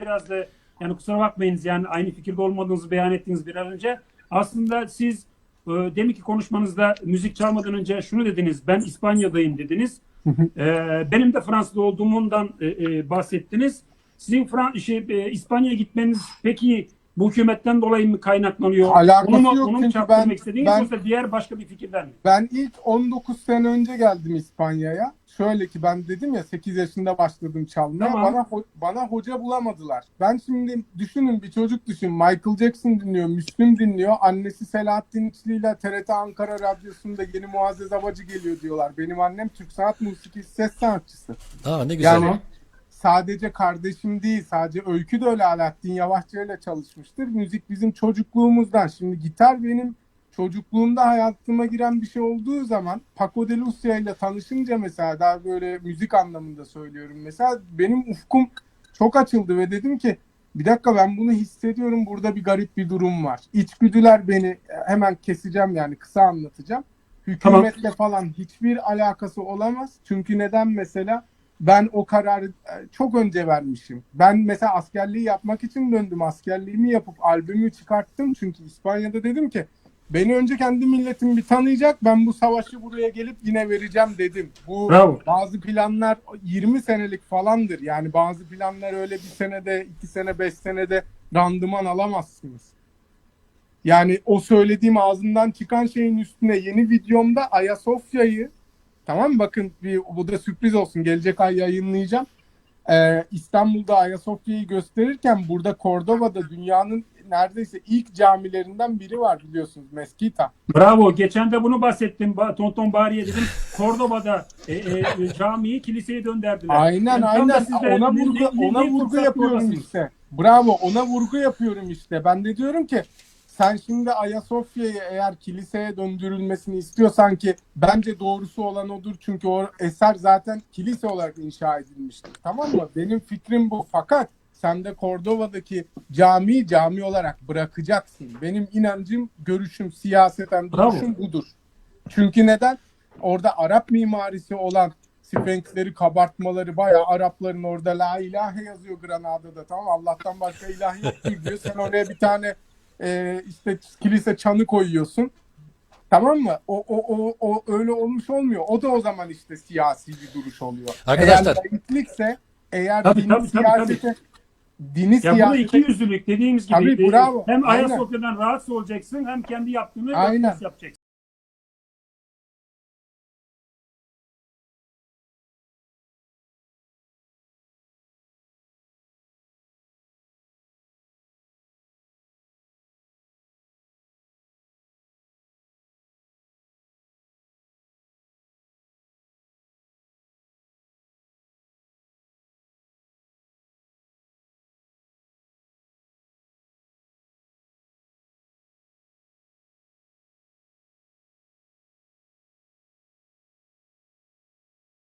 biraz da yani kusura bakmayınız yani aynı fikirde olmadığınızı beyan ettiğiniz bir an önce. Aslında siz e, demin ki konuşmanızda müzik çalmadan önce şunu dediniz. Ben İspanya'dayım dediniz. E, benim de Fransa'da olduğumundan e, e, bahsettiniz. Sizin Fran şey, e, İspanya'ya gitmeniz peki bu hükümetten dolayı mı kaynaklanıyor? Alakası onu yok onu çünkü ben- ben- yoksa diğer başka bir fikirden mi? Ben ilk 19 sene önce geldim İspanya'ya. Şöyle ki ben dedim ya 8 yaşında başladım çalmaya. Tamam. Bana ho- bana hoca bulamadılar. Ben şimdi düşünün bir çocuk düşün. Michael Jackson dinliyor, Müslüm dinliyor. Annesi Selahattin İçli ile TRT Ankara Radyosu'nda yeni Muazzez Abacı geliyor diyorlar. Benim annem Türk sanat musikisi ses sanatçısı. Aa ne güzel. Yani sadece kardeşim değil, sadece Öykü de öyle Alaaddin Yavaşça ile çalışmıştır. Müzik bizim çocukluğumuzdan. Şimdi gitar benim çocukluğumda hayatıma giren bir şey olduğu zaman Paco de Lucia ile tanışınca mesela daha böyle müzik anlamında söylüyorum. Mesela benim ufkum çok açıldı ve dedim ki bir dakika ben bunu hissediyorum burada bir garip bir durum var. İçgüdüler beni hemen keseceğim yani kısa anlatacağım. Hükümetle falan hiçbir alakası olamaz. Çünkü neden mesela ben o kararı e, çok önce vermişim. Ben mesela askerliği yapmak için döndüm. Askerliğimi yapıp albümü çıkarttım. Çünkü İspanya'da dedim ki beni önce kendi milletim bir tanıyacak. Ben bu savaşı buraya gelip yine vereceğim dedim. Bu Bravo. bazı planlar 20 senelik falandır. Yani bazı planlar öyle bir senede, iki sene, beş senede randıman alamazsınız. Yani o söylediğim ağzından çıkan şeyin üstüne yeni videomda Ayasofya'yı tamam? Bakın bir, bu da sürpriz olsun. Gelecek ay yayınlayacağım. Ee, İstanbul'da Ayasofya'yı gösterirken burada Cordoba'da dünyanın neredeyse ilk camilerinden biri var biliyorsunuz Meskita. Bravo. Geçen de bunu bahsettim. Ba- Tonton Bari'ye dedim. Cordoba'da e, e, camiyi kiliseye döndürdüler. Aynen Yani aynen ona vurgu ona vurgu yapıyorum işte. Bravo ona vurgu yapıyorum işte. Ben de diyorum ki sen şimdi Ayasofya'yı eğer kiliseye döndürülmesini istiyorsan ki bence doğrusu olan odur. Çünkü o eser zaten kilise olarak inşa edilmiştir. Tamam mı? Benim fikrim bu. Fakat sen de Cordoba'daki camiyi cami olarak bırakacaksın. Benim inancım, görüşüm, siyaseten duruşum budur. Çünkü neden? Orada Arap mimarisi olan Sphinx'leri kabartmaları bayağı Arapların orada la ilahe yazıyor Granada'da tamam? Allah'tan başka ilah yok diyor. Sen oraya bir tane e, işte kilise çanı koyuyorsun. Tamam mı? O, o, o, o öyle olmuş olmuyor. O da o zaman işte siyasi bir duruş oluyor. Arkadaşlar. Eğer laiklikse eğer Tabii, dini tabii, tabii, siyasete dini Ya bu siyasete iki yüzlülük dediğimiz gibi. Tabii, e, bravo. Hem. Ayasofya'dan rahatsız olacaksın hem kendi yaptığını Aynen. yapacaksın.